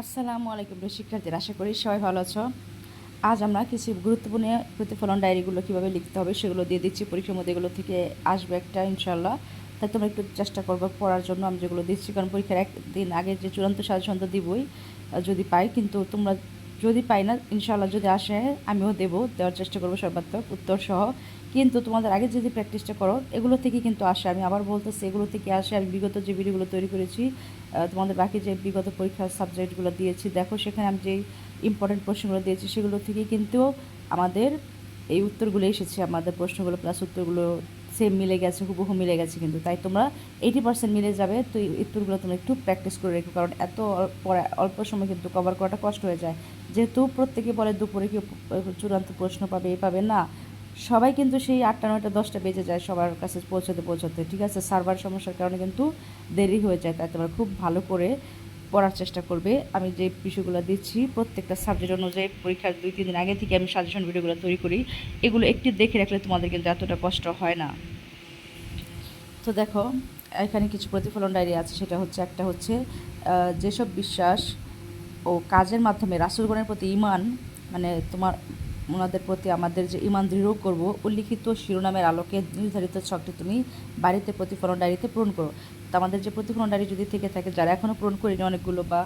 আসসালামু আলাইকুম শিক্ষার্থীরা, আশা করি সবাই ভালো আছো। আজ আমরা কিছু গুরুত্বপূর্ণ প্রতিফলন ডায়েরিগুলো কীভাবে লিখতে হবে সেগুলো দিয়ে দিচ্ছি। পরীক্ষার মধ্যে এগুলো থেকে আসবে একটা ইনশাল্লাহ তাই তোমরা একটু চেষ্টা করব পড়ার জন্য। আমি যেগুলো দিচ্ছি, কারণ পরীক্ষার একদিন আগে যে চূড়ান্ত সাজেশন দিবই যদি পাই, কিন্তু তোমরা যদি পাই না ইনশাল্লাহ যদি আসে, আমিও দেবো। দেওয়ার চেষ্টা করব সর্বাত্মক উত্তর সহ কিন্তু তোমাদের আগে যদি প্র্যাকটিসটা করো, এগুলো থেকে কিন্তু আসে। আমি আবার বলতেছি, এগুলো থেকে আসে। আমি বিগত যে ভিডিওগুলো তৈরি করেছি তোমাদের বাকি যে বিগত পরীক্ষার সাবজেক্টগুলো দিয়েছি, দেখো সেখানে আমি যেই ইম্পর্টেন্ট প্রশ্নগুলো দিয়েছি, সেগুলো থেকে কিন্তু আমাদের এই উত্তরগুলো এসেছে। আমাদের প্রশ্নগুলো প্লাস উত্তরগুলো সেম মিলে গেছে, হুবহু মিলে গেছে কিন্তু। তাই তোমরা এইটি পার্সেন্ট মিলে যাবে, তো এই উত্তরগুলো তোমরা একটু প্র্যাকটিস করে রেখো, কারণ এত অল্প সময় কিন্তু কভার করাটা কষ্ট হয়ে যায়। যেহেতু প্রত্যেকে বলে দুপুরে কি চূড়ান্ত প্রশ্ন পাবে, এ পাবে না। সবাই কিন্তু সেই আটটা, নয়টা, দশটা বেজে যায় সবার কাছে পৌঁছতে পৌঁছতে। ঠিক আছে? সার্ভার সমস্যার কারণে কিন্তু দেরি হয়ে যায়, তাই তোমরা খুব ভালো করে পড়ার চেষ্টা করবে। আমি যে বিষয়গুলো দিচ্ছি, প্রত্যেকটা সাবজেক্ট অনুযায়ী পরীক্ষার দুই, তিন দিন আগে থেকে আমি সাজেশন ভিডিওগুলো তৈরি করি। এগুলো একটু দেখে রাখলে তোমাদের কিন্তু এতটা কষ্ট হয় না। তো দেখো, এখানে কিছু প্রতিফলন ডায়েরি আছে। সেটা হচ্ছে, একটা হচ্ছে যেসব বিশ্বাস ও কাজের মাধ্যমে রাসুলগণের প্রতি ইমান মানে তোমার ওনাদের প্রতি আমাদের যে ইমান দৃঢ় করব, উল্লিখিত শিরোনামের আলোকে নির্ধারিত ছকটি তুমি বাড়িতে প্রতিফলন ডায়েরিতে পূরণ করো। তো আমাদের যে প্রতিফলন ডায়েরি যদি থেকে থাকে, যারা এখনও পূরণ করিনি অনেকগুলো বা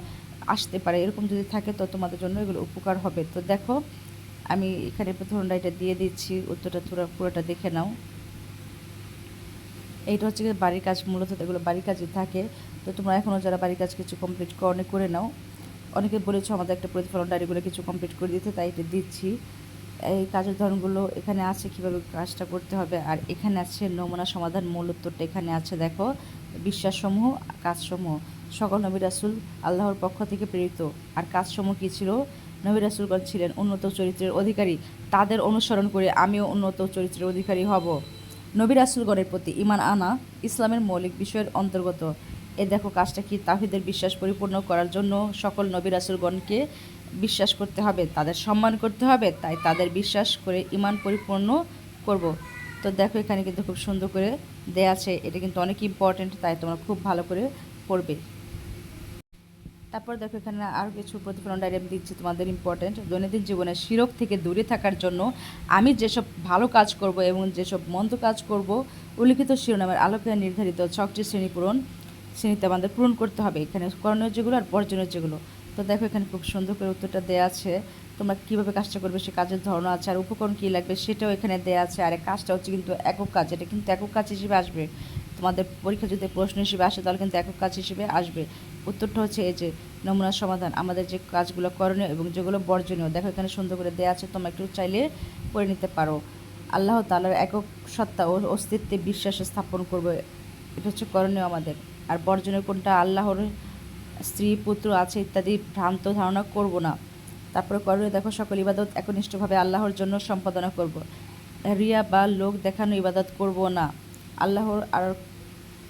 আসতে পারে, এরকম যদি থাকে, তো তোমাদের জন্য এগুলো উপকার হবে। তো দেখো, আমি এখানে প্রতিফলন ডায়েরিটা দিয়ে দিচ্ছি, উত্তরটা পুরো পুরোটা দেখে নাও। এইটা হচ্ছে বাড়ির কাজ, মূলত এগুলো বাড়ির কাজই থাকে। তো তোমরা এখনও যারা বাড়ির কাজ কিছু কমপ্লিট করনে করে নাও। অনেকে বলেছ আমাদের একটা প্রতিফলন ডায়েরিগুলো কিছু কমপ্লিট করে দিতে, তাই এটা দিচ্ছি। এই কাজের ধরনগুলো এখানে আছে, কীভাবে কাজটা করতে হবে, আর এখানে আছে নমুনা সমাধান, মূল উত্তরটা এখানে আছে, দেখো, বিশ্বাসসমূহ, কাজসমূহ। সকল নবী রাসুল আল্লাহর পক্ষ থেকে প্রেরিত। আর কাজসমূহ কী ছিল? নবী রাসুলগণ ছিলেন উন্নত চরিত্রের অধিকারী। তাদের অনুসরণ করে আমিও উন্নত চরিত্রের অধিকারী হব। নবী রাসুলগণের প্রতি ইমান আনা ইসলামের মৌলিক বিষয়ের অন্তর্গত। এ দেখো, কাজটা কি তাহিদের বিশ্বাস পরিপূর্ণ করার জন্য সকল নবী রাসুলগণকে বিশ্বাস করতে হবে, তাদের সম্মান করতে হবে, তাই তাদের বিশ্বাস করে ইমান পরিপূর্ণ করব। তো দেখো এখানে কিন্তু খুব সুন্দর করে দেয়া আছে, এটা কিন্তু অনেক ইম্পর্ট্যান্ট তাই তোমরা খুব ভালো করে পড়বে। তারপর দেখো এখানে আরও কিছু প্রতিফলন আমি দিচ্ছি তোমাদের ইম্পর্ট্যান্ট দৈনন্দিন জীবনে শিরক থেকে দূরে থাকার জন্য আমি যেসব ভালো কাজ করব এবং যেসব মন্দ কাজ করব, উল্লিখিত শিরোনামের আলোকে নির্ধারিত ছকটি শ্রেণি পূরণ, শ্রেণীতে আমাদের পূরণ করতে হবে। এখানে করণীয় যেগুলো আর বর্জনীয় যেগুলো। তো দেখো, এখানে খুব সুন্দর করে উত্তরটা দেওয়া আছে। তোমরা কীভাবে কাজটা করবে, সে কাজের ধরন আছে, আর উপকরণ কী লাগবে সেটাও এখানে দেওয়া আছে। আর কাজটা হচ্ছে কিন্তু একক কাজ, এটা কিন্তু একক কাজ হিসেবে আসবে। তোমাদের পরীক্ষা যদি প্রশ্ন হিসেবে আসে, তাহলে কিন্তু একক কাজ হিসেবে আসবে। উত্তরটা হচ্ছে এই যে, নমুনা সমাধান, আমাদের যে কাজগুলো করণীয় এবং যেগুলো বর্জনীয়। দেখো, এখানে সুন্দর করে দেওয়া আছে, তোমরা একটু চাইলে করে নিতে পারো। আল্লাহ তালার একক সত্তা ও অস্তিত্বে বিশ্বাস স্থাপন করবে, এটা হচ্ছে করণীয় আমাদের। আর বর্জনীয় কোনটা? আল্লাহর স্ত্রী, পুত্র আছে ইত্যাদি ভ্রান্ত ধারণা করব না। তারপরে করণীয় দেখো, সকল ইবাদত একনিষ্ঠভাবে আল্লাহর জন্য সম্পাদনা করব। রিয়া বা লোক দেখানো ইবাদত করব না। আল্লাহর আর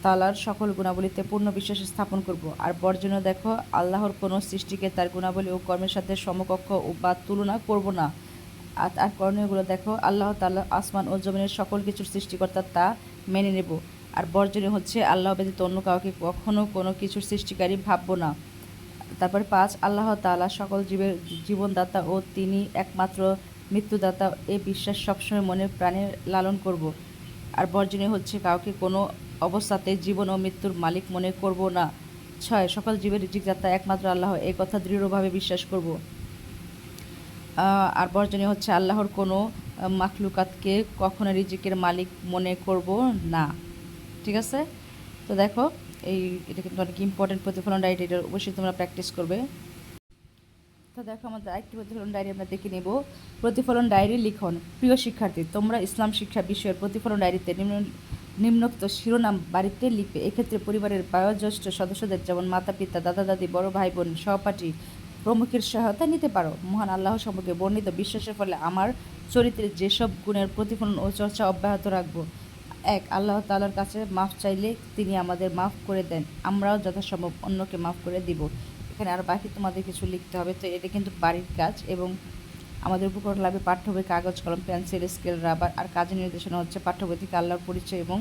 তালার সকল গুণাবলীতে পূর্ণ বিশ্বাস স্থাপন করব। আর বর্জনীয় দেখো, আল্লাহর কোনো সৃষ্টিকে তার গুণাবলী ও কর্মের সাথে সমকক্ষ বা তুলনা করব না। আর করণীয়গুলো দেখো, আল্লাহ তাল্লাহ আসমান ও জমিনের সকল কিছুর সৃষ্টিকর্তা তা মেনে নেব। আর বর্জনীয় হচ্ছে আল্লাহ ব্যতীত অন্য কাউকে কখনো কোনো কিছুর সৃষ্টিকারী ভাববো না। তারপরে পাঁচ, আল্লাহ তাআলা সকল জীবের জীবনদাতা ও তিনি একমাত্র মৃত্যুদাতা এ বিশ্বাস সবসময় মনে প্রাণে লালন করব। আর বর্জনীয় হচ্ছে কাউকে কোনো অবস্থাতে জীবন ও মৃত্যুর মালিক মনে করব না। ছয়, সকল জীবের রিজিকদাতা একমাত্র আল্লাহ এই কথা দৃঢ়ভাবে বিশ্বাস করব। আর বর্জনীয় হচ্ছে আল্লাহর কোনো মাখলুকাতকে কখনো রিজিকের মালিক মনে করব না। ঠিক আছে? তো দেখো, এই এটা কিন্তু অনেক ইম্পর্টেন্ট প্রতিফলন ডায়েরি এটা অবশ্যই তোমরা প্র্যাকটিস করবে। তো দেখো, আমাদের আরেকটি প্রতিফলন ডায়েরি আমরা দেখে নেব। প্রতিফলন ডায়েরি লিখন, প্রিয় শিক্ষার্থী, তোমরা ইসলাম শিক্ষা বিষয়ের প্রতিফলন ডায়েরিতে নিম্ন নিম্নোক্ত শিরোনাম বাড়িতে লিখবে। এক্ষেত্রে পরিবারের বয়োজ্যেষ্ঠ সদস্যদের যেমন মাতা পিতা দাদা দাদি বড় ভাই বোন সহপাঠী প্রমুখের সহায়তা নিতে পারো। মহান আল্লাহ সম্পর্কে বর্ণিত বিশ্বাসের ফলে আমার চরিত্রের যেসব গুণের প্রতিফলন ও চর্চা অব্যাহত রাখব এক, আল্লাহ তালার কাছে মাফ চাইলে তিনি আমাদের মাফ করে দেন। আমরাও যথাসম্ভব অন্যকে মাফ করে দিব। এখানে আর বাকি তোমাদের কিছু লিখতে হবে। তো এটা কিন্তু বাড়ির কাজ এবং আমাদের উপকরণ লাগবে পাঠ্য বই কাগজ, কলম, পেন্সিল, স্কেল, রাবার আর কাজের নির্দেশনা হচ্ছে পাঠ্য বই থেকে আল্লাহর পরিচয় এবং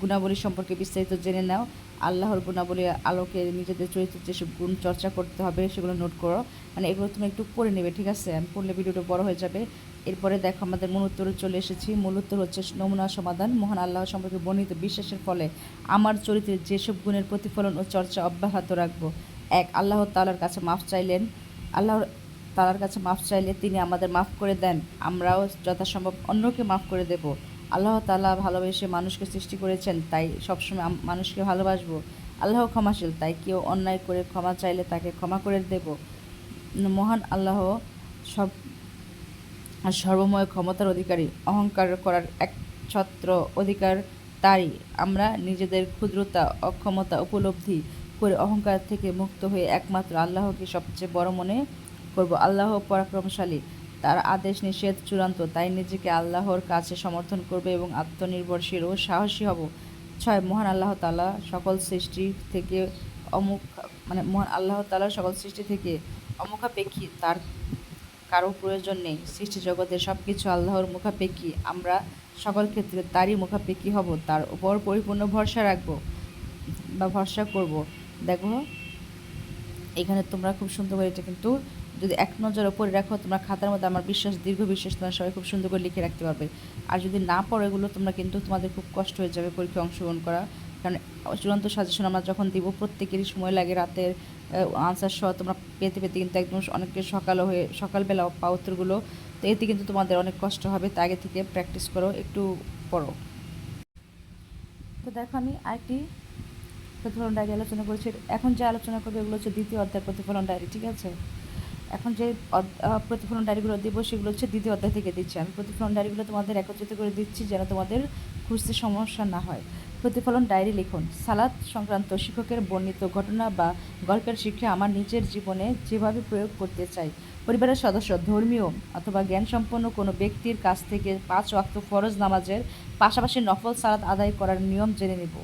গুণাবলী সম্পর্কে বিস্তারিত জেনে নাও। আল্লাহর গুণাবলী আলোকে নিজেদের চরিত্রের যেসব গুণ চর্চা করতে হবে সেগুলো নোট করো। মানে এগুলো তুমি একটু পড়ে নেবে, ঠিক আছে? আমি পড়লে ভিডিওটা বড় হয়ে যাবে। এরপরে দেখো আমাদের মূল উত্তরে চলে এসেছি। মূল উত্তর হচ্ছে নমুনা সমাধান। মহান আল্লাহ সম্পর্কে বর্ণিত বিশ্বাসের ফলে আমার চরিত্রে যেসব গুণের প্রতিফলন ও চর্চা অব্যাহত রাখব। এক, আল্লাহ তালার কাছে মাফ চাইলেন। আল্লাহ তালার কাছে মাফ চাইলে তিনি আমাদের মাফ করে দেন। আমরাও যথাসম্ভব অন্যকে মাফ করে দেব। আল্লাহ তালা ভালোবেসে মানুষকে সৃষ্টি করেছেন, তাই সবসময় মানুষকে ভালোবাসবো। আল্লাহ ক্ষমাশীল, তাই কেউ অন্যায় করে ক্ষমা চাইলে তাকে ক্ষমা করে দেব। মহান আল্লাহ সব আর সর্বময় ক্ষমতার অধিকারী, অহংকার করার এক ছত্র অধিকার তারই। আমরা নিজেদের ক্ষুদ্রতা, অক্ষমতা উপলব্ধি করে অহংকার থেকে মুক্ত হয়ে একমাত্র আল্লাহকে সবচেয়ে বড় মনে করব। আল্লাহ পরাক্রমশালী। তার আদেশ, নিষেধ চূড়ান্ত। তাই নিজেকে আল্লাহর কাছে সমর্থন করবে এবং আত্মনির্ভরশীল ও সাহসী হব। ছয়, মহান আল্লাহ তালা সকল সৃষ্টি থেকে অমুখ মানে মহান আল্লাহ তালা সকল সৃষ্টি থেকে অমুখাপেক্ষী। তার কারও প্রয়োজন নেই। সৃষ্টি জগতের সব কিছু আল্লাহর মুখাপেক্ষী। আমরা সকল ক্ষেত্রে তারই মুখাপেক্ষী হব, তার উপর পরিপূর্ণ ভরসা রাখব বা ভরসা করব। দেখো, এখানে তোমরা খুব সুন্দর করে এটা কিন্তু যদি এক নজর ওপরে রাখো, তোমরা খাতার মধ্যে আমার বিশ্বাস, দীর্ঘ বিশ্বাস তোমরা সবাই খুব সুন্দর করে লিখে রাখতে পারবে। আর যদি না পড়ো এগুলো, তোমরা কিন্তু তোমাদের খুব কষ্ট হয়ে যাবে পরীক্ষায় অংশগ্রহণ করা। কারণ চূড়ান্ত সাজেশন আমরা যখন দিব, প্রত্যেকেরই সময় লাগে রাতের আনসার সহ তোমরা পেতে পেতে কিন্তু একদম অনেকে সকালও হয়ে সকালবেলা পাও উত্তরগুলো। তো এতে কিন্তু তোমাদের অনেক কষ্ট হবে, তা আগে থেকে প্র্যাকটিস করো, একটু পড়ো। তো দেখো আমি আরেকটি প্রতিফলন ডায়েরি আলোচনা করেছি। এখন যে আলোচনা করবে এগুলো হচ্ছে দ্বিতীয় অধ্যায় প্রতিফলন ডায়েরি ঠিক আছে? এখন যে প্রতিফলন ডায়েরিগুলো দেবো সেগুলো হচ্ছে দ্বিতীয় অধ্যায় থেকে দিচ্ছি। আমি প্রতিফলন ডায়েরিগুলো তোমাদের একত্রিত করে দিচ্ছি যেন তোমাদের খুঁজতে সমস্যা না হয়। প্রতিফলন ডায়েরি লিখুন। সালাদ সংক্রান্ত শিক্ষকের বর্ণিত ঘটনা বা গল্পের শিক্ষা আমার নিজের জীবনে যেভাবে প্রয়োগ করতে চাই, পরিবারের সদস্য, ধর্মীয় অথবা জ্ঞানসম্পন্ন কোনো ব্যক্তির কাছ থেকে পাঁচ ওয়াক্ত ফরজ নামাজের পাশাপাশি নফল সালাদ আদায় করার নিয়ম জেনে নেব।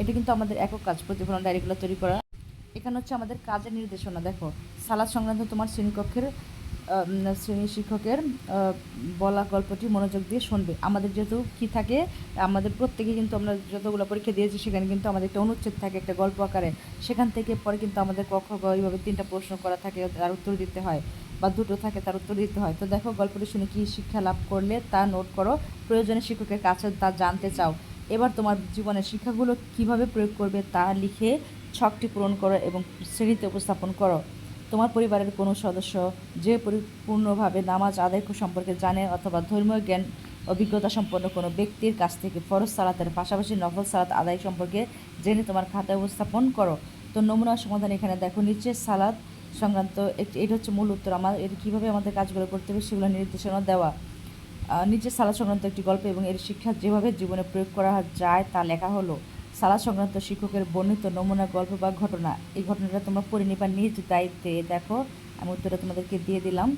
এটা কিন্তু আমাদের একক কাজ, প্রতিফলন ডায়েরিগুলো তৈরি করা। এখানে হচ্ছে আমাদের কাজের নির্দেশনা। দেখো, সালাদ সংক্রান্ত তোমার শ্রেণীকক্ষের শ্রেণি শিক্ষকের বলা গল্পটি মনোযোগ দিয়ে শুনবে। আমাদের যেহেতু কি থাকে, আমাদের প্রত্যেকে কিন্তু আমরা যতগুলো পরীক্ষা দিয়েছি, সেখানে কিন্তু আমাদের একটা অনুচ্ছেদ থাকে, একটা গল্প আকারে। সেখান থেকে পরে কিন্তু আমাদের কক্ষ এইভাবে তিনটা প্রশ্ন করা থাকে, তার উত্তর দিতে হয়, বা দুটো থাকে, তার উত্তর দিতে হয়। তো দেখো, গল্পটি শুনে কী শিক্ষা লাভ করলে তা নোট করো। প্রয়োজনে শিক্ষকের কাছে তা জানতে চাও। এবার তোমার জীবনের শিক্ষাগুলো কীভাবে প্রয়োগ করবে তা লিখে ছকটি পূরণ করো এবং শ্রেণীতে উপস্থাপন করো। তোমার পরিবারের কোনো সদস্য যে পরিপূর্ণভাবে নামাজ আদায় সম্পর্কে জানে অথবা ধর্মীয় জ্ঞান, অভিজ্ঞতা সম্পন্ন কোনো ব্যক্তির কাছ থেকে ফরজ সালাতের পাশাপাশি নফল সালাত আদায় সম্পর্কে জেনে তোমার খাতায় উপস্থাপন করো। তো নমুনা সমাধান এখানে দেখো, নিচে সালাদ সংক্রান্ত একটি, এটা হচ্ছে মূল উত্তর। আমার এর কীভাবে আমাদের কাজগুলো করতে হবে সেগুলো নির্দেশনা দেওয়া। নিচে সালাদ সংক্রান্ত একটি গল্প এবং এর শিক্ষা যেভাবে জীবনে প্রয়োগ করা যায় তা লেখা হলো। সালাদ সংক্রান্ত শিক্ষকের বর্ণিত নমুনা, গল্প বা ঘটনা, এই ঘটনাটা তোমরা পড়ে নিবা নিজ দায়িত্বে। দেখো, আমি উত্তরটা তোমাদেরকে দিয়ে দিলাম।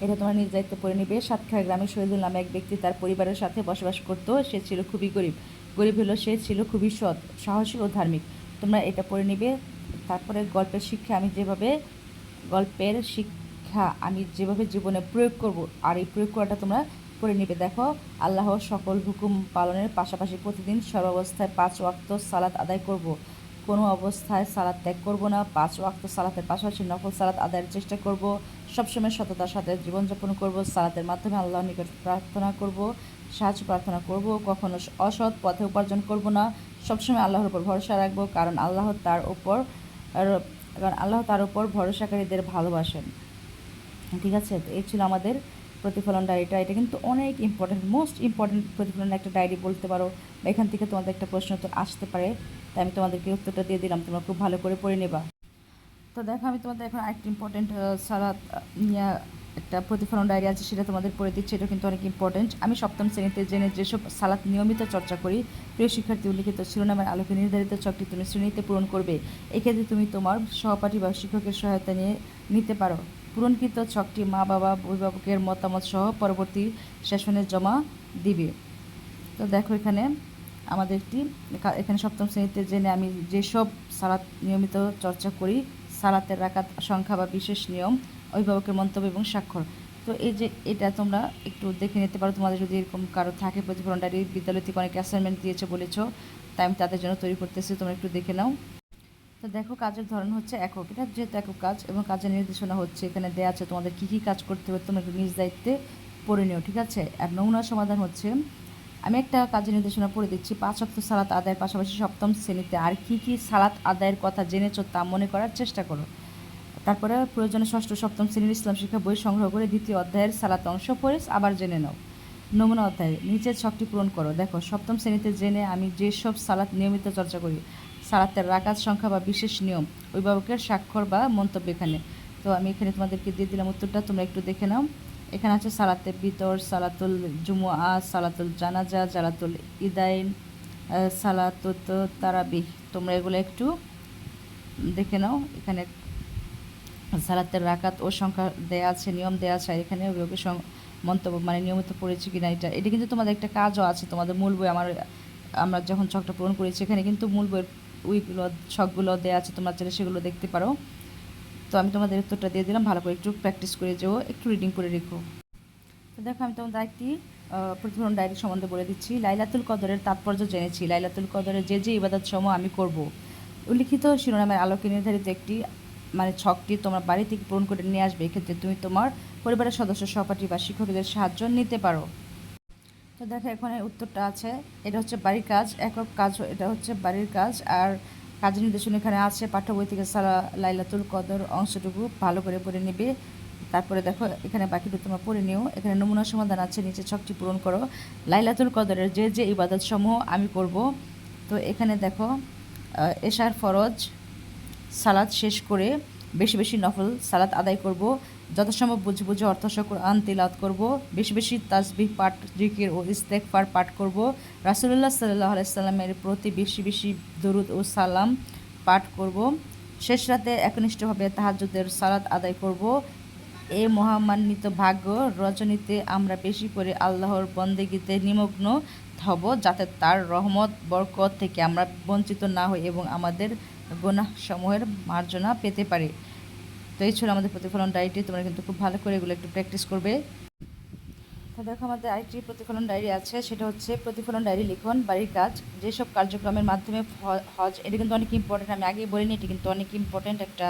এটা তোমরা নিজ দায়িত্বে পড়ে নিবে। সাতক্ষীরা গ্রামে শহীদুল নামে এক ব্যক্তি তার পরিবারের সাথে বসবাস করতো। সে ছিল খুবই গরিব। গরিব হলো সে, ছিল খুবই সৎ, সাহসী ও ধার্মিক। তোমরা এটা পড়ে নিবে। তারপরে গল্পের শিক্ষা আমি যেভাবে, গল্পের শিক্ষা আমি যেভাবে জীবনে প্রয়োগ করব, আর এই প্রয়োগ করাটা তোমরা পড়ে নিবে। দেখো আল্লাহ সকল হুকুম পালনের পাশাপাশি প্রতিদিন সর্বাবস্থায় পাঁচ ওয়াক্ত সালাত আদায় করব। কোনো অবস্থায় সালাদ ত্যাগ করব না, পাঁচ ওয়াক্ত সালাতের পাশাপাশি নকল সালাত আদায়ের চেষ্টা করব, সবসময় সততার সাথে জীবনযাপন করব, সালাতের মাধ্যমে আল্লাহর নিকট প্রার্থনা করব, সাহায্য প্রার্থনা করব, কখনো অসৎ পথে উপার্জন করব না, সবসময় আল্লাহর উপর ভরসা রাখব, কারণ আল্লাহ তার উপর কারণ আল্লাহ তার উপর ভরসাকারীদের ভালোবাসেন। ঠিক আছে? এই ছিল আমাদের প্রতিফলন ডায়েরিটা এটা কিন্তু অনেক ইম্পর্টেন্ট মোস্ট ইম্পর্টেন্ট প্রতিফলন একটা ডায়েরি বলতে পারো, বা এখান থেকে তোমাদের একটা প্রশ্ন তো আসতে পারে, তাই আমি তোমাদেরকে উত্তরটা দিয়ে দিলাম, তোমরা খুব ভালো করে পড়ে নেবা। তো দেখো, আমি তোমাদের এখন আরেকটা ইম্পর্টেন্ট সালাদ নিয়ে একটা প্রতিফলন ডায়েরি আছে, সেটা তোমাদের পড়ে দিচ্ছি এটা কিন্তু অনেক ইম্পর্টেন্ট আমি সপ্তম শ্রেণীতে জেনে যেসব সালাত নিয়মিত চর্চা করি, প্রিয় শিক্ষার্থী, উল্লিখিত শিরোনামের আলোকে নির্ধারিত চকটি তুমি শ্রেণীতে পূরণ করবে। এক্ষেত্রে তুমি তোমার সহপাঠী বা শিক্ষকের সহায়তা নিয়ে নিতে পারো। পূরণকৃত ছকটি মা বাবা, অভিভাবকের মতামত সহ পরবর্তী সেশনে জমা দিবে। তো দেখো এখানে আমাদের একটি এখানে সপ্তম শ্রেণীতে জেনে আমি যেসব সালাত নিয়মিত চর্চা করি, সালাতের রাকাত, সংখ্যা বা বিশেষ নিয়ম, অভিভাবকের মন্তব্য এবং স্বাক্ষর। তো এই যে এটা তোমরা একটু দেখে নিতে পারো, তোমাদের যদি এরকম কারও থাকে প্রতিফলন ডায়েরি বিদ্যালয় থেকে অনেক অ্যাসাইনমেন্ট দিয়েছে বলেছ, তাই আমি তাদের জন্য তৈরি করতেছি, তোমরা একটু দেখে নাও। তো দেখো কাজের ধরন হচ্ছে একক। এটা যেহেতু একক কাজ এবং কাজের নির্দেশনা হচ্ছে, এখানে দেওয়া আছে তোমাদের কী কী কাজ করতে হবে তোমাকে নিজ দায়িত্বে পড়ে নিও, ঠিক আছে? আর নমুনার সমাধান হচ্ছে, আমি একটা কাজের নির্দেশনা পড়ে দিচ্ছি, পাঁচ অক্ট সালাত আদায়ের পাশাপাশি সপ্তম শ্রেণীতে, আর কি কি সালাত আদায়ের কথা জেনেছো তা মনে করার চেষ্টা করো। তারপরে প্রয়োজনে ষষ্ঠ, সপ্তম শ্রেণির ইসলাম শিক্ষা বই সংগ্রহ করে দ্বিতীয় অধ্যায়ের সালাত অংশ পড়ে, আবার জেনে নাও। নমুনা অধ্যায়, নিচের ছকটি পূরণ করো। দেখো, সপ্তম শ্রেণীতে জেনে আমি যেসব সালাত নিয়মিত চর্চা করি সালাতের রাকাত সংখ্যা বা বিশেষ নিয়ম অভিভাবকের স্বাক্ষর বা মন্তব্য এখানে। তো আমি এখানে তোমাদেরকে দিয়ে দিলাম উত্তরটা, তোমরা একটু দেখে নাও। এখানে আছে সালাতে বিতর সালাতুল জুমুয়া সালাতুল জানাজা জালাতুল ইদাইন সালাতুত তারাবিহ তোমরা এগুলো একটু দেখে নাও। এখানে সালাতের রাকাত ও সংখ্যা দেয়া আছে, নিয়ম দেয়া আছে এখানে অভিভাবকের মন্তব্য মানে নিয়মিত পড়েছি কিনা এটা। এটা কিন্তু তোমাদের একটা কাজও আছে, তোমাদের মূল বই আমার, আমরা যখন চকটা পূরণ করেছি, এখানে কিন্তু মূল বইয়ের উইগুলো ছকগুলো দেওয়া আছে, তোমরা চাইলে সেগুলো দেখতে পারো। তো আমি তোমাদের উত্তরটা দিয়ে দিলাম, ভালো করে একটু প্র্যাকটিস করে যেও, একটু রিডিং করে রেখো। তো দেখো, আমি তোমাদের একটি প্রতিফলন ডায়েরি সম্বন্ধে বলে দিচ্ছি। লাইলাতুল কদরের তাৎপর্য জেনেছি। লাইলাতুল কদরের যে যে ইবাদত সমূহ আমি করব। উল্লিখিত শিরোনামের আলোকে নির্ধারিত একটি মানে ছকটি তোমার বাড়ি থেকে পূরণ করে নিয়ে আসবে। এক্ষেত্রে তুমি তোমার পরিবারের সদস্য, সহপাঠী বা শিক্ষকদের সাহায্য নিতে পারো। তো দেখো, এখানে উত্তরটা আছে। এটা হচ্ছে বাড়ির কাজ, একক কাজ, এটা হচ্ছে বাড়ির কাজ। আর কাজের নির্দেশন এখানে আছে পাঠ্য বই থেকে সারা লাইলাতুল কদর অংশটুকু ভালো করে পড়ে নেবে। তারপরে দেখো, এখানে বাকিটা তোমরা পড়ে নিও। এখানে নমুনা সমাধান আছে, নিচে ছকটি পূরণ করো। লাইলাতুল কদরের যে যে ইবাদত সমূহ আমি করব। তো এখানে দেখো এশার ফরজ, সালাদ শেষ করে বেশি বেশি নফল সালাদ আদায় করব, যথাসম্ভব বুঝে বুঝে অর্থসহ কোরআন তিলাওয়াত করব, বেশি বেশি তাসবিহ পাঠ, জিকির ও ইস্তেকফার পাঠ করব। রাসুলুল্লাহ সাল্লাহ আলাইসাল্লামের প্রতি বেশি বেশি দরুদ ও সালাম পাঠ করব। শেষ রাতে একনিষ্ঠভাবে তাহাজ্জুদের সালাদ আদায় করব। এ মহামান্বিত ভাগ্য রজনীতে আমরা বেশি করে আল্লাহর বন্দেগীতে নিমগ্ন হব, যাতে তার রহমত, বরকত থেকে আমরা বঞ্চিত না হই এবং আমাদের গোনাহ সমূহের মার্জনা পেতে পারে। তো এই ছিল আমাদের প্রতিফলন ডায়েরি তোমরা কিন্তু খুব ভালো করে এগুলো একটু প্র্যাকটিস করবে। তো দেখো, আমাদের আরেকটি প্রতিফলন ডায়েরি আছে। সেটা হচ্ছে প্রতিফলন ডায়েরি লিখন, বাড়ির কাজ, যেসব কার্যক্রমের মাধ্যমে হজ, এটা কিন্তু অনেক ইম্পর্টেন্ট আমি আগেই বলিনি, এটি কিন্তু অনেক ইম্পর্টেন্ট একটা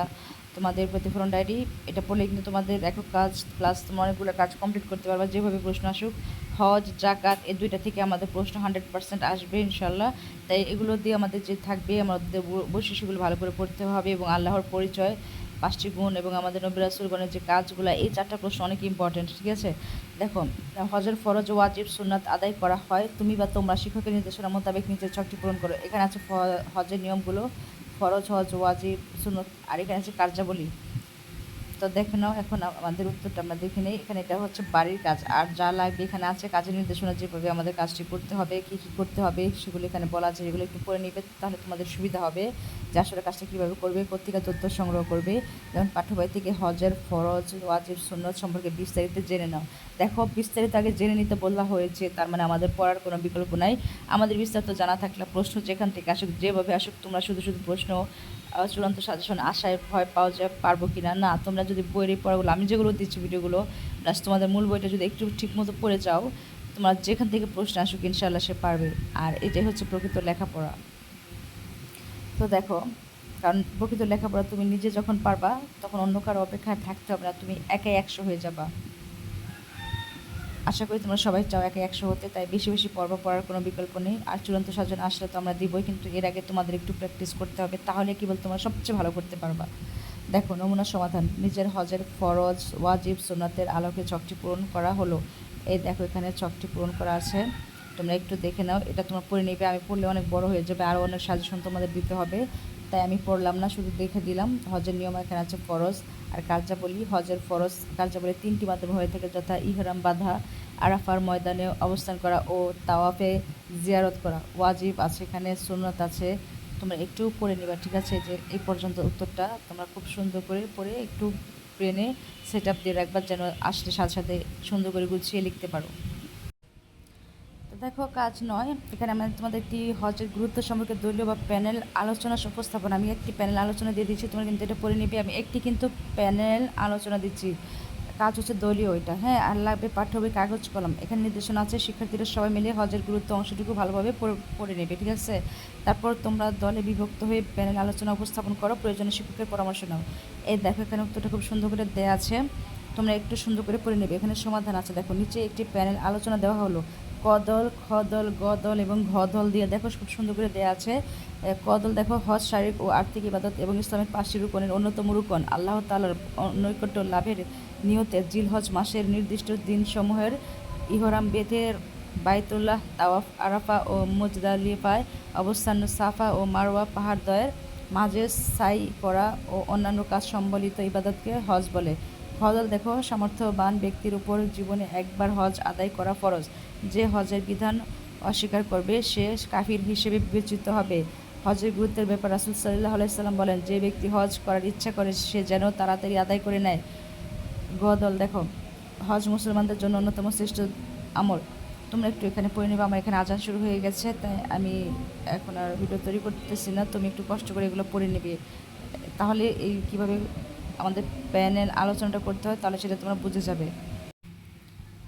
তোমাদের প্রতিফলন ডায়েরি, এটা পড়লে কিন্তু তোমাদের একক কাজ প্লাস তোমার অনেকগুলো কাজ কমপ্লিট করতে পারবা, যেভাবে প্রশ্ন আসুক। হজ, জাকাত এই দুইটা থেকে আমাদের প্রশ্ন হান্ড্রেড পার্সেন্ট আসবে ইনশাল্লাহ তাই এগুলো দিয়ে আমাদের যে থাকবে, আমাদের ব- বসে সেগুলো ভালো করে পড়তে হবে এবং আল্লাহর পরিচয়, পাঁচটি গুণ এবং আমাদের নবী রাসূলগণের যে কাজগুলো, এই চারটা প্রশ্ন অনেক ইম্পর্টেন্ট ঠিক আছে? দেখো, হজের ফরজ ওয়াজিব সুন্নাত আদায় করা হয়। তুমি বা তোমরা শিক্ষকের নির্দেশনা মোতাবেক নিজের ছকটি পূরণ করো। এখানে আছে হজের নিয়মগুলো। ফরজ হজ, ওয়াজিব সুনত আর এখানে আছে কার্যাবলী। তো দেখে নাও, এখন আমাদের উত্তরটা আমরা দেখে নিই। এখানে এটা হচ্ছে বাড়ির কাজ। আর যা লাগবে এখানে আছে, কাজের নির্দেশনা, যেভাবে আমাদের কাজটি করতে হবে, কী কী করতে হবে, সেগুলো এখানে বলা আছে। এগুলো একটু পড়ে নিবে, তাহলে তোমাদের সুবিধা হবে। যে আসলে কাজটা কীভাবে করবে পত্রিকা তথ্য সংগ্রহ করবে, যেমন পাঠ্যবই থেকে হজের ফরজ, ওয়াজিব, সুন্নত সম্পর্কে বিস্তারিত জেনে নাও। দেখো, বিস্তারিত আগে জেনে নিতে বলা হয়েছে, তার মানে আমাদের পড়ার কোনো বিকল্প নাই। আমাদের বিস্তারিত জানা থাকলে প্রশ্ন যেখান থেকে আসুক, যেভাবে আসুক, তোমরা শুধু শুধু প্রশ্ন চূড়ান্ত সাজেশন আশায় ভয় পাওয়া যায়, পারব কি না না তোমরা যদি বইয়ের এই পড়াগুলো, আমি যেগুলো দিচ্ছি ভিডিওগুলো প্লাস তোমাদের মূল বইটা যদি একটু ঠিক মতো পড়ে যাও, তোমরা যেখান থেকে প্রশ্ন আসুক ইনশাল্লাহ সে পারবে। আর এটাই হচ্ছে প্রকৃত লেখাপড়া। তো দেখো, কারণ প্রকৃত লেখাপড়া তুমি নিজে যখন পারবা, তখন অন্য কারও অপেক্ষায় থাকতে হবে না, তুমি একাই একশো হয়ে যাবা। আশা করি তোমরা সবাই চাও একে একশো হতে, তাই বেশি বেশি পর্ব পড়ার কোনো বিকল্প নেই। আর চূড়ান্ত সাজন আসলে তো আমরা দিবই, কিন্তু এর আগে তোমাদের একটু প্র্যাকটিস করতে হবে, তাহলে কি বল তোমরা সবচেয়ে ভালো করতে পারবা। দেখো, নমুনা সমাধান। নিজের হজের ফরজ, ওয়াজিব সোনাতের আলোকে ছকটি পূরণ করা হলো। এই দেখো, এখানে ছকটি পূরণ করা আছে। তোমরা একটু দেখে নাও, এটা তোমরা পড়ে নেবে। আমি পড়লে অনেক বড় হয়ে যাবে আরও অনেক সাজেশন তোমাদের দিতে হবে। তাই আমি পড়লাম না, শুধু দেখে দিলাম। হজের নিয়ম এখানে আছে ফরজ। আর কার্যাবলী হজের ফরজ কার্যাবলী তিনটি মাধ্যমে হয়ে থাকে, যথা ইহরাম, বাঁধা, আরাফার ময়দানে অবস্থান করা ও তাওয়াফে জিয়ারত করা। ওয়াজিব আছে এখানে, সুন্নত আছে। তোমরা একটু পড়ে নিবা, ঠিক আছে? যে, এই পর্যন্ত উত্তরটা তোমরা খুব সুন্দর করে পড়ে একটু ব্রেনে সেট আপ দিয়ে রাখবা, যেন আসলে সাথে সাথে সুন্দর করে গুছিয়ে লিখতে পারো। দেখো, কাজ নয়। এখানে আমি তোমাদের একটি হজের গুরুত্ব সম্পর্কে দলীয় বা প্যানেল আলোচনা উপস্থাপন। আমি একটি প্যানেল আলোচনা দিয়ে দিচ্ছি, তোমরা কিন্তু এটা পড়ে নিবে। আমি একটি কিন্তু প্যানেল আলোচনা দিচ্ছি। কাজ হচ্ছে দলীয় এটা। হ্যাঁ আর লাগবে পাঠ্য বই কাগজ কলম। এখানে নির্দেশনা আছে, শিক্ষার্থীরা সবাই মিলে হজের গুরুত্ব অংশটুকু ভালোভাবে পড়ে- পড়ে নেবে, ঠিক আছে? তারপর তোমরা দলে বিভক্ত হয়ে প্যানেল আলোচনা উপস্থাপন করো, প্রয়োজনে শিক্ষকের পরামর্শ নাও। এই দেখো, এখানে উত্তরটা খুব সুন্দর করে দেওয়া আছে। তোমরা একটু সুন্দর করে পড়ে নেবে। এখানে সমাধান আছে। দেখো, নিচে একটি প্যানেল আলোচনা দেওয়া হলো। কদল, খদল, গদল এবং ঘদল দিয়ে দেখো খুব সুন্দর করে দেওয়া আছে। কদল দেখো হজ, শারীরিক ও আর্থিক ইবাদত এবং ইসলামের পাঁচটি রুকনের অন্যতম রুকন। আল্লাহ তালার নৈকট্য লাভের নিয়তে জিলহজ মাসের নির্দিষ্ট দিনসমূহের ইহরাম বেঁধে বাইতুল্লাহ, তাওয়াফ, আরাফা ও মুজদালিফায় অবস্থান সাফা ও মারওয়া পাহাড়দ্বয়ের মাঝে সাই করা ও অন্যান্য কাজ সম্বলিত ইবাদতকে হজ বলে। হজল দেখো, সামর্থ্যবান ব্যক্তির উপর জীবনে একবার হজ আদায় করা ফরজ। যে হজের বিধান অস্বীকার করবে, সে কাফির হিসেবে বিবেচিত হবে। হজের গুরুত্বের ব্যাপার রাসুল সাল্লাহ আলাইসাল্লাম বলেন, যে ব্যক্তি হজ করার ইচ্ছা করে, সে যেন তাড়াতাড়ি আদায় করে নেয়। গদল, দেখো, হজ মুসলমানদের জন্য অন্যতম শ্রেষ্ঠ আমল। তোমরা একটু এখানে পড়ে নেবে, আমার এখানে আজান শুরু হয়ে গেছে, তাই আমি এখন আর ভিডিও তৈরি করতেছি না। তুমি একটু কষ্ট করে এগুলো পড়ে নেবে। তাহলে এই কীভাবে আমাদের প্যানেল আলোচনাটা করতে হয়, তাহলে সেটা তোমরা বুঝে যাবে।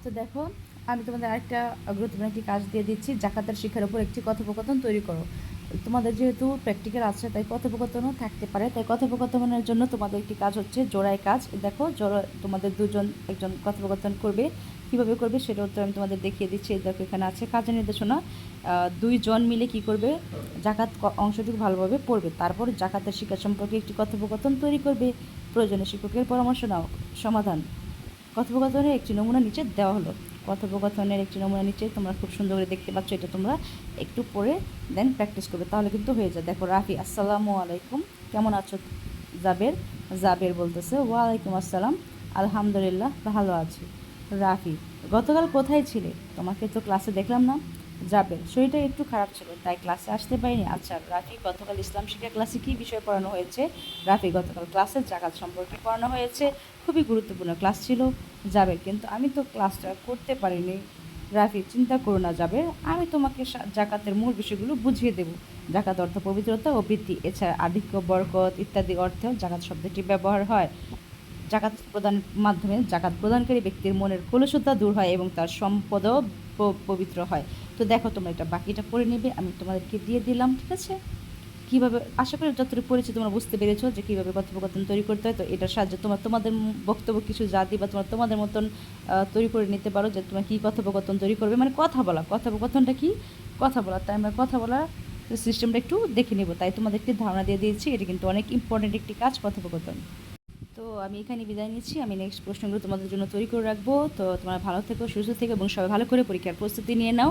তো দেখো, আমি তোমাদের আরেকটা গুরুত্বপূর্ণ একটি কাজ দিয়ে দিচ্ছি, জাকাতের শিক্ষার উপর একটি কথোপকথন তৈরি করো। তোমাদের যেহেতু প্র্যাকটিক্যাল আছে, তাই কথোপকথনও থাকতে পারে। তাই কথোপকথনের জন্য তোমাদের একটি কাজ হচ্ছে জোড়ায় কাজ। দেখো, জোড়া, তোমাদের দুজন একজন কথোপকথন করবে, কীভাবে করবে সেটা উত্তর আমি তোমাদের দেখিয়ে দিচ্ছি। দেখো, এখানে আছে কাজের নির্দেশনা। দুইজন মিলে কি করবে? জাকাত অংশটুকু ভালোভাবে পড়বে। তারপর জাকাতের শিক্ষা সম্পর্কে একটি কথোপকথন তৈরি করবে। প্রয়োজনে শিক্ষকের পরামর্শ নাও। সমাধান। কথোপকথনের একটি নমুনা নিচে দেওয়া হলো। কথোপকথনের একটি নমুনা নিচে তোমরা খুব সুন্দর করে দেখতে পাচ্ছ, এটা তোমরা একটু পরে দেন প্র্যাকটিস করবে, তাহলে কিন্তু হয়ে যায়। দেখো, রাফি, আসসালামু আলাইকুম। কেমন আছো? জাবের? জাবের বলতেছে, ওয়ালাইকুম আসসালাম। আলহামদুলিল্লাহ, ভালো আছি। রাফি, গতকাল কোথায় ছিলে? তোমাকে তো ক্লাসে দেখলাম না। যাবের শরীরটা একটু খারাপ ছিল, তাই ক্লাসে আসতে পারিনি। আচ্ছা রাফি, গতকাল ইসলাম শিক্ষা ক্লাসে কী বিষয় পড়ানো হয়েছে? রাফি, গতকাল ক্লাসে জাকাত সম্পর্কে পড়ানো হয়েছে। খুবই গুরুত্বপূর্ণ ক্লাস ছিল, যাবে। কিন্তু আমি তো ক্লাসটা করতে পারিনি। রাফি, চিন্তা করো না, যাবে। আমি তোমাকে জাকাতের মূল বিষয়গুলো বুঝিয়ে দেব। জাকাত অর্থ পবিত্রতা ও বৃত্তি এছাড়া আধিক্য, বরকত ইত্যাদি অর্থেও জাকাত শব্দটি ব্যবহার হয়। জাকাত প্রদানের মাধ্যমে জাকাত প্রদানকারী ব্যক্তির মনের কলুষতা দূর হয় এবং তার সম্পদও পবিত্র হয়। তো দেখো, তোমরা এটা বাকিটা পড়ে নেবে, আমি তোমাদেরকে দিয়ে দিলাম, ঠিক আছে? কীভাবে, আশা করি যতটুকু পড়েছি তোমরা বুঝতে পেরেছ যে কীভাবে কথোপকথন তৈরি করতে হয়, তো এটার সাহায্যে তোমার তোমাদের বক্তব্য কিছু জাতি বা তোমরা তোমাদের মতন তৈরি করে নিতে পারো যে তোমরা কী কথোপকথন তৈরি করবে। মানে কথা বলা, কথোপকথনটা কি? কথা বলা। তাই আমরা কথা বলার সিস্টেমটা একটু দেখে নেব। তাই তোমাদের একটি ধারণা দিয়ে দিয়েছি, এটা কিন্তু অনেক ইম্পর্টেন্ট একটি কাজ, কথোপকথন। তো আমি এখানে বিদায় নিচ্ছি। আমি নেক্সট প্রশ্নগুলো তোমাদের জন্য তৈরি করে রাখব। তো তোমরা ভালো থেকো, সুস্থ থেকো এবং সবাই ভালো করে পরীক্ষার প্রস্তুতি নিয়ে নাও।